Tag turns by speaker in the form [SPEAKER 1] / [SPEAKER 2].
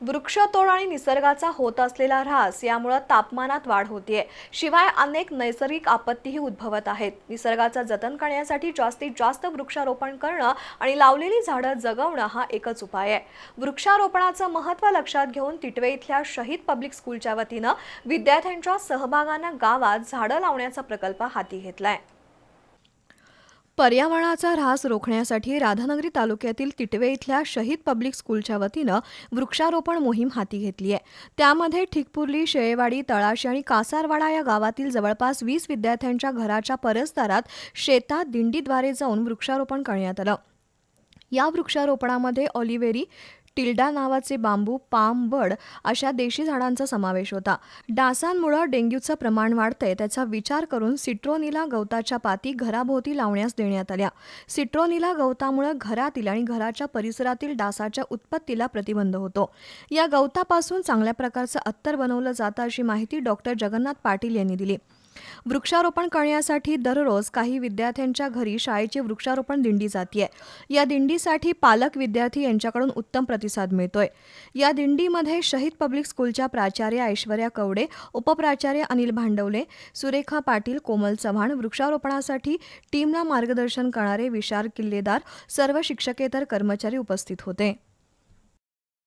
[SPEAKER 1] वृक्षतोड आणि निसर्गाचा होत असलेला ऱ्हास यामुळे तापमानात वाढ होतीये. शिवाय अनेक नैसर्गिक आपत्तीही उद्भवत आहेत. निसर्गाचं जतन करण्यासाठी जास्तीत जास्त वृक्षारोपण करणं आणि लावलेली झाडं जगवणं हा एकच उपाय आहे. वृक्षारोपणाचं महत्त्व लक्षात घेऊन तिटवे इथल्या शहीद पब्लिक स्कूलच्या वतीनं विद्यार्थ्यांच्या सहभागानं गावात झाडं लावण्याचा प्रकल्प हाती घेतलाय. पर्यावरणाचा ऱ्हास रोखण्यासाठी राधानगरी तालुक्यातील तिटवे इथल्या शहीद पब्लिक स्कूलच्या वतीनं वृक्षारोपण मोहीम हाती घेतली आहे. त्यामध्ये ठिकपुर्ली शेळेवाडी तळाशी आणि कासारवाडा या गावातील जवळपास वीस विद्यार्थ्यांच्या घराच्या परसदारात शेतात दिंडीद्वारे जाऊन वृक्षारोपण करण्यात आलं. या वृक्षारोपणामध्ये ऑलिव्हेरी टिल्डा नावाचे बांबू पाम वड अशा देशी झाडांचा समावेश होता. डासांमुळं डेंग्यूचं प्रमाण वाढतंय त्याचा विचार करून सिट्रोनिला गवताच्या पाती घराभोवती लावण्यास देण्यात आल्या. सिट्रोनिला गवतामुळं घरातील आणि घराच्या परिसरातील डासाच्या उत्पत्तीला प्रतिबंध होतो. या गवतापासून चांगल्या प्रकारचं अत्तर बनवलं जातं अशी माहिती डॉक्टर जगन्नाथ पाटील यांनी दिली. वृक्षारोपण करण्यासाठी दररोज काही विद्यार्थ्यांच्या घरी शाळेची वृक्षारोपण दिंडी जातीये. या दिंडीसाठी पालक विद्यार्थी यांच्याकडून उत्तम प्रतिसाद मिळतोय. या दिंडीमध्ये शहीद पब्लिक स्कूलच्या प्राचार्य ऐश्वर्या कवडे उपप्राचार्य अनिल भांडवले सुरेखा पाटील कोमल चव्हाण वृक्षारोपणासाठी टीमला मार्गदर्शन करणारे विशाल किल्लेदार सर्व शिक्षकेतर कर्मचारी उपस्थित होते.